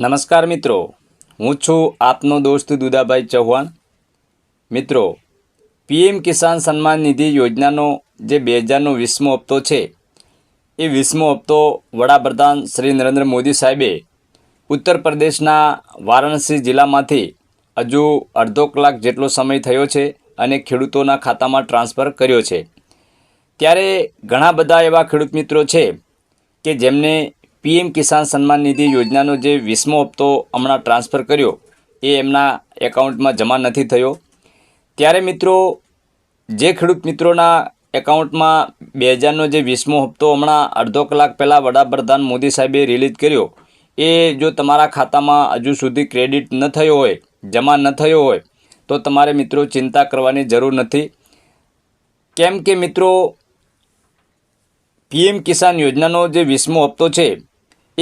નમસ્કાર મિત્રો. હું છું આપનો દોસ્ત દુદાભાઈ ચૌહાણ. મિત્રો, પીએમ કિસાન સન્માન નિધિ યોજનાનો જે બે હજારનો વીસમો હપ્તો છે, એ વીસમો હપ્તો વડાપ્રધાન શ્રી નરેન્દ્ર મોદી સાહેબે ઉત્તર પ્રદેશના વારાણસી જિલ્લામાંથી હજુ અડધો કલાક જેટલો સમય થયો છે અને ખેડૂતોના ખાતામાં ટ્રાન્સફર કર્યો છે. ત્યારે ઘણા બધા એવા ખેડૂત મિત્રો છે કે જેમને પીએમ કિસાન સન્માન નિધિ યોજનાનો જે વીસમો હપ્તો હમણાં ટ્રાન્સફર કર્યો, એ એમના એકાઉન્ટમાં જમા નથી થયો. ત્યારે મિત્રો, જે ખેડૂત મિત્રોના એકાઉન્ટમાં બે હજારનો જે વીસમો હપ્તો હમણાં અડધો કલાક પહેલાં વડાપ્રધાન મોદી સાહેબે રિલીઝ કર્યો, એ જો તમારા ખાતામાં હજુ સુધી ક્રેડિટ ન થયો હોય, જમા ન થયો હોય, તો તમારે મિત્રો ચિંતા કરવાની જરૂર નથી. કેમ કે મિત્રો, પીએમ કિસાન યોજનાનો જે વીસમો હપ્તો છે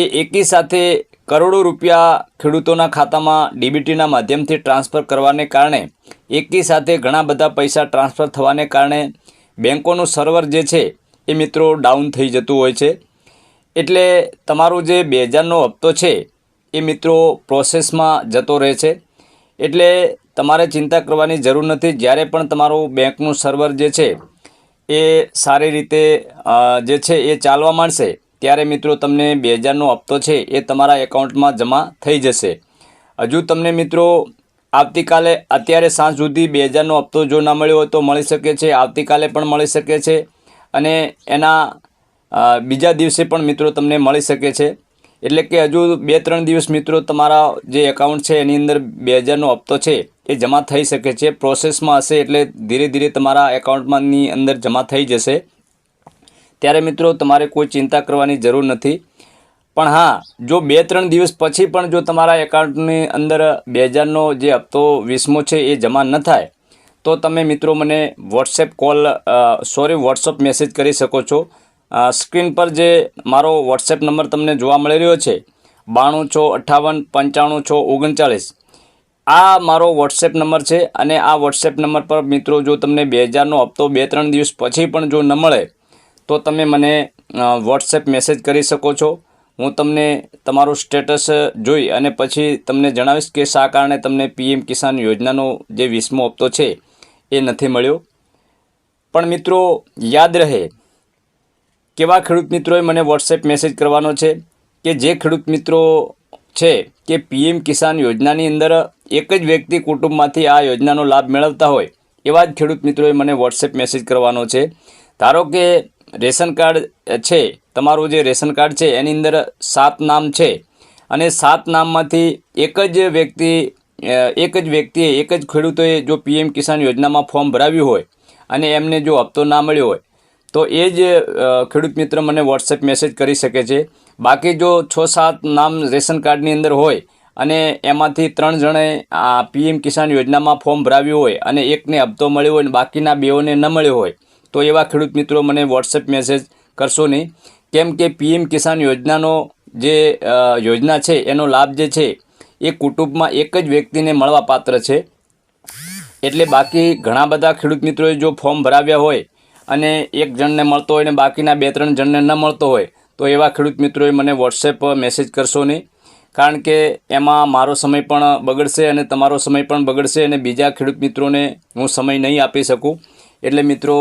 એ એકી સાથે કરોડો રૂપિયા ખેડૂતોના ખાતામાં ડીબીટીના માધ્યમથી ટ્રાન્સફર કરવાને કારણે, એકી સાથે ઘણા બધા પૈસા ટ્રાન્સફર થવાને કારણે બેંકોનું સર્વર જે છે એ મિત્રો ડાઉન થઈ જતું હોય છે. એટલે તમારું જે બે હજારનો હપ્તો છે એ મિત્રો પ્રોસેસમાં જતો રહે છે. એટલે તમારે ચિંતા કરવાની જરૂર નથી. જ્યારે પણ તમારું બેંકનું સર્વર જે છે એ સારી રીતે જે છે એ ચાલવા માંડશે ત્યારે મિત્રો તમને બે હજારનો હપ્તો છે એ તમારા એકાઉન્ટમાં જમા થઈ જશે. હજુ તમને મિત્રો આવતીકાલે અત્યારે સાંજ સુધી બે હજારનો હપ્તો જો ના મળ્યો હોય તો મળી શકે છે, આવતીકાલે પણ મળી શકે છે અને એના બીજા દિવસે પણ મિત્રો તમને મળી શકે છે. એટલે કે હજુ બે ત્રણ દિવસ મિત્રો તમારા જે એકાઉન્ટ છે એની અંદર બે હજારનો હપ્તો છે એ જમા થઈ શકે છે. પ્રોસેસમાં હશે એટલે ધીરે ધીરે તમારા એકાઉન્ટમાંની અંદર જમા થઈ જશે. ત્યારે મિત્રો તમારે કોઈ ચિંતા કરવાની જરૂર નથી. પણ હા, જો બે ત્રણ દિવસ પછી પણ જો તમારા એકાઉન્ટની અંદર બે હજારનો જે હપ્તો વીસમો છે એ જમા ન થાય, તો તમે મિત્રો મને WhatsApp call sorry, WhatsApp message કરી શકો છો. સ્ક્રીન પર જે મારો વોટ્સએપ નંબર તમને જોવા મળી રહ્યો છે, બાણું છ અઠ્ઠાવન પંચાણું છ ઓગણચાળીસ. આ મારો વોટ્સએપ નંબર છે અને આ વોટ્સએપ નંબર પર મિત્રો જો તમને બે હજારનો હપ્તો બે ત્રણ દિવસ પછી પણ જો ન મળે તો તમે મને વોટ્સએપ મેસેજ કરી શકો છો. હું તમને તમારું સ્ટેટસ જોઈ અને પછી તમને જણાવીશ કે શા કારણે તમને પીએમ કિસાન યોજનાનો જે વીસમો હપ્તો છે એ નથી મળ્યો. પણ મિત્રો, યાદ રહે, કેવા ખેડૂત મિત્રોએ મને વોટ્સએપ મેસેજ કરવાનો છે કે જે ખેડૂત મિત્રો છે કે પીએમ કિસાન યોજનાની અંદર એક જ વ્યક્તિ કુટુંબમાંથી આ યોજનાનો લાભ મેળવતા હોય એવા જ ખેડૂત મિત્રોએ મને વોટ્સએપ મેસેજ કરવાનો છે. ધારો કે રેશન કાર્ડ છે, તમારું જે રેશન કાર્ડ છે, એની અંદર સાત નામ છે. અને સાત નામમાંથી એક જ વ્યક્તિ એક જ વ્યક્તિએ, એક જ ખેડૂતોએ જો પીએમ કિસાન યોજનામાં ફોર્મ ભરાવ્યું હોય અને એમને જો હપ્તો ના મળ્યો હોય, તો એ જ ખેડૂત મિત્ર મને વોટ્સએપ મેસેજ કરી શકે છે. બાકી જો છ સાત નામ રેશન કાર્ડની અંદર હોય અને એમાંથી ત્રણ જણે આ પીએમ કિસાન યોજનામાં ફોર્મ ભરાવ્યું હોય અને એકને હપ્તો મળ્યો હોય અને બાકીના બેઓને ન મળ્યો હોય તો એવા ખેડૂત મિત્રો મને વોટ્સએપ મેસેજ કરશો નહીં. કેમ કે પીએમ કિસાન યોજનાનો જે યોજના છે, એનો લાભ જે છે, એ કુટુંબમાં એક જ વ્યક્તિને મળવા પાત્ર છે. એટલે બાકી ઘણા બધા ખેડૂત મિત્રોએ જો ફોર્મ ભરાવ્યા હોય અને એક જણને મળતો હોય ને બાકીના બે ત્રણ જણને ન મળતો હોય, તો એવા ખેડૂત મિત્રોએ મને વોટ્સએપ મેસેજ કરશો નહીં. કારણ કે એમાં મારો સમય પણ બગડશે અને તમારો સમય પણ બગડશે અને બીજા ખેડૂત મિત્રોને હું સમય નહીં આપી શકું. એટલે મિત્રો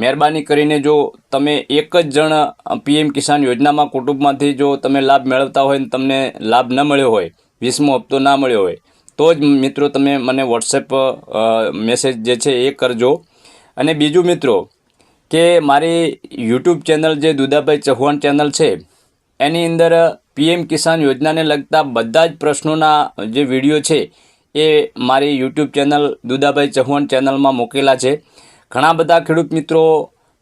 મહેરબાની કરીને જો તમે એક જ જણ પીએમ કિસાન યોજનામાં કુટુંબમાંથી જો તમે લાભ મેળવતા હોય ને તમને લાભ ન મળ્યો હોય, વીસમો હપ્તો ના મળ્યો હોય, તો જ મિત્રો તમે મને વોટ્સએપ મેસેજ જે છે એ કરજો. અને બીજું મિત્રો, કે મારી યુટ્યુબ ચેનલ જે દુદાભાઈ ચૌહાણ ચેનલ છે, એની અંદર પીએમ કિસાન યોજનાને લગતા બધા જ પ્રશ્નોના જે વીડિયો છે, એ મારી યુટ્યુબ ચેનલ દુદાભાઈ ચૌહાણ ચેનલમાં મૂકેલા છે. ઘણા બધા ખેડૂત મિત્રો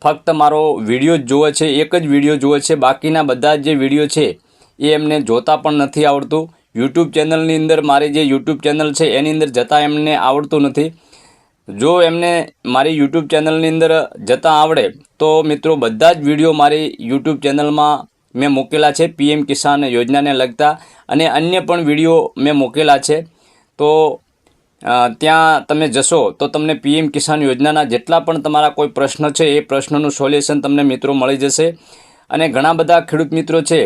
ફક્ત મારો વીડિયો જ જુએ છે, એક જ વીડિયો જુએ છે. બાકીના બધા જે વીડિયો છે એ એમને જોતા પણ નથી આવડતું. યુટ્યુબ ચેનલની અંદર મારી જે યુટ્યુબ ચેનલ છે એની અંદર જતાં એમને આવડતું નથી. જો એમને મારી યુટ્યુબ ચેનલની અંદર જતાં આવડે, તો મિત્રો બધા જ વીડિયો મારી યુટ્યુબ ચેનલમાં મેં મૂકેલા છે પીએમ કિસાન યોજનાને લગતા અને અન્ય પણ વીડિયો મેં મૂકેલા છે. તો ત્યાં તમે જશો તો તમને પીએમ કિસાન યોજનાના જેટલા પણ તમારા કોઈ પ્રશ્ન છે, એ પ્રશ્નનું સોલ્યુશન તમને મિત્રો મળી જશે. અને ઘણા બધા ખેડૂત મિત્રો છે,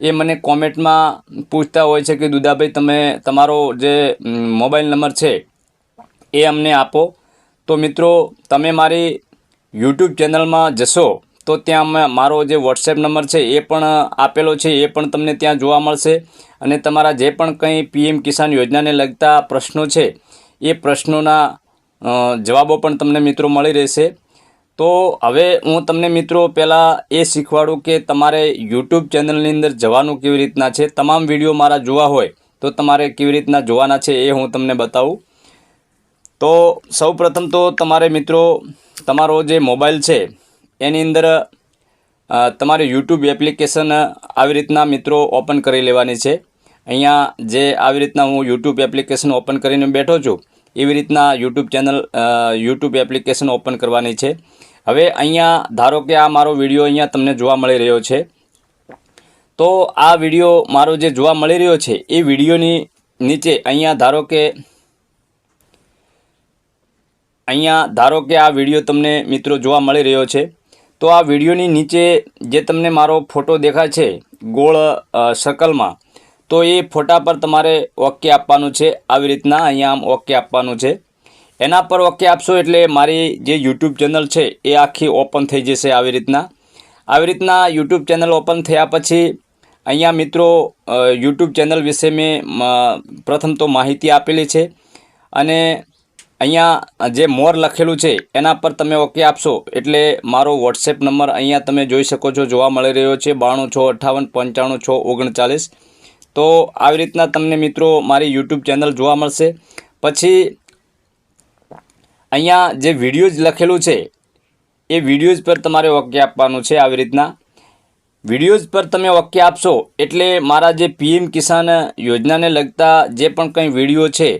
એ મને કોમેન્ટમાં પૂછતા હોય છે કે, દુદાભાઈ, તમે, તમારો જે મોબાઈલ નંબર છે, એ અમને આપો. તો મિત્રો, તમે મારી યુટ્યુબ ચેનલમાં જશો તો ત્યાં મારો જે વોટ્સએપ નંબર છે, એ પણ આપેલો છે, એ પણ તમને ત્યાં જોવા મળશે. અને તમારા જે પણ કંઈ પીએમ કિસાન યોજનાને લગતા પ્રશ્નો છે, એ પ્રશ્નોના જવાબો પણ તમને મિત્રો મળી રહેશે. તો હવે હું તમને મિત્રો પહેલાં એ શીખવાડું કે તમારે યુટ્યુબ ચેનલની અંદર જવાનું કેવી રીતના છે. તમામ વીડિયો મારા જોવા હોય, તો તમારે કેવી રીતના જોવાના છે એ હું તમને બતાવું. તો સૌપ્રથમ તો તમારે મિત્રો, તમારો જે મોબાઈલ છે એની અંદર તમારી યુટ્યુબ એપ્લિકેશન આવી રીતના મિત્રો ઓપન કરી લેવાની છે. અહીંયા જે આવી રીતના હું યુટ્યુબ એપ્લિકેશન ઓપન કરીને બેઠો છું, એવી રીતના YouTube channel YouTube application open કરવાની છે. હવે અહીંયા ધારો કે આ મારો વીડિયો અહીંયા તમને જોવા મળી રહ્યો છે. તો આ વીડિયો મારો જે જોવા મળી રહ્યો છે, એ વિડીયોની નીચે અહીંયા ધારો કે, અહીંયા ધારો કે આ વીડિયો તમને મિત્રો જોવા મળી રહ્યો છે. તો આ વિડીયોની નીચે જે તમને મારો ફોટો દેખાય છે, ગોળ સર્કલમાં તો એ ફોટા પર તમારે ઓકે આપવાનું છે. આવી રીતના અહીંયા આમ ઓકે આપવાનું છે. એના પર ઓકે આપશો એટલે મારી જે યુટ્યુબ ચેનલ છે, એ આખી ઓપન થઈ જશે આવી રીતના. આવી રીતના યુટ્યુબ ચેનલ ઓપન થયા પછી અહીંયા મિત્રો યુટ્યુબ ચેનલ વિશે મેં, પ્રથમ તો માહિતી આપેલી છે. અને અહીંયા જે મોર લખેલું છે, એના પર તમે ઓકે આપશો. એટલે મારો વોટ્સએપ નંબર અહીંયા તમે જોઈ શકો છો, જોવા મળી રહ્યો છે, બાણું છ અઠ્ઠાવન પંચાણું છ ઓગણચાલીસ. તો આવી રીતના તમને મિત્રો મારી યુટ્યુબ ચેનલ જોવા મળશે. પછી અહીંયા જે વિડીયોઝ લખેલું છે, એ વિડીયોઝ પર તમારે ઓકે આપવાનું છે આવી રીતના. વિડીયોઝ પર તમે ઓકે આપશો, એટલે મારા જે પીએમ કિસાન યોજનાને લગતા જે પણ કંઈ વીડિયો છે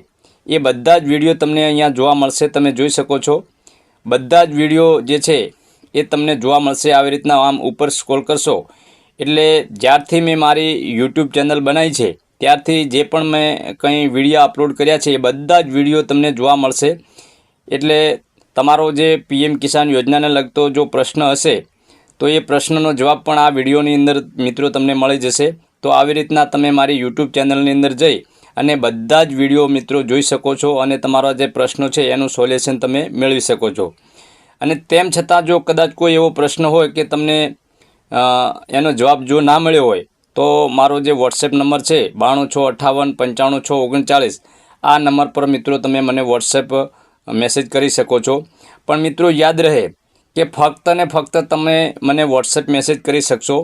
એ બધા જ વીડિયો તમને અહીંયા જોવા મળશે, તમે જોઈ શકો છો. બધા જ વીડિયો જે છે, એ તમને જોવા મળશે આવી રીતના. આમ ઉપર સ્ક્રોલ કરશો. એટલે જ્યારથી મેં મારી યુટ્યુબ ચેનલ બનાવી છે, ત્યારથી જે પણ મેં કંઈ વીડિયો અપલોડ કર્યા છે, એ બધા જ વીડિયો તમને જોવા મળશે. એટલે તમારો જે પીએમ કિસાન યોજનાને લગતો જો પ્રશ્ન હશે, તો એ પ્રશ્નનો જવાબ પણ આ વિડીયોની અંદર મિત્રો તમને મળી જશે. તો આવી રીતના તમે મારી યુટ્યુબ ચેનલની અંદર જઈ અને બધા જ વીડિયો મિત્રો જોઈ શકો છો અને તમારા જે પ્રશ્નો છે એનું સોલ્યુશન તમે મેળવી શકો છો. અને તેમ છતાં જો કદાચ કોઈ એવો પ્રશ્ન હોય કે તમને એનો જવાબ જો ના મળ્યો હોય, તો મારો જે વોટ્સએપ નંબર છે બાણું છ અઠ્ઠાવન પંચાણું છ ઓગણચાળીસ, આ નંબર પર મિત્રો તમે મને વોટ્સએપ મેસેજ કરી શકો છો. પણ મિત્રો યાદ રહે કે ફક્ત ને ફક્ત તમે મને વોટ્સએપ મેસેજ કરી શકશો.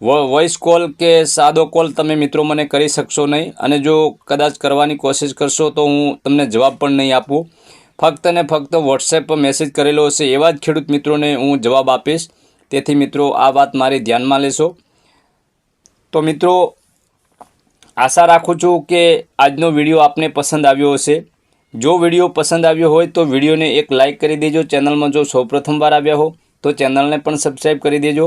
વોઇસ કોલ કે સાદો કોલ તમે મિત્રો મને કરી શકશો નહીં. અને જો કદાચ કરવાની કોશિશ કરશો તો હું તમને જવાબ પણ નહીં આપું. ફક્ત ને ફક્ત વોટ્સએપ પર મેસેજ કરેલો હશે એવા જ ખેડૂત મિત્રોને હું જવાબ આપીશ. તેથી મિત્રો, આ વાત મારી ધ્યાનમાં લેશો. તો મિત્રો, આશા રાખું છું કે આજનો વીડિયો આપને પસંદ આવ્યો હશે. જો વીડિયો પસંદ આવ્યો હોય તો વિડીયોને એક લાઇક કરી દેજો. ચેનલમાં જો સૌપ્રથમ વાર આવ્યા હો તો ચેનલને પણ સબસ્ક્રાઈબ કરી દેજો.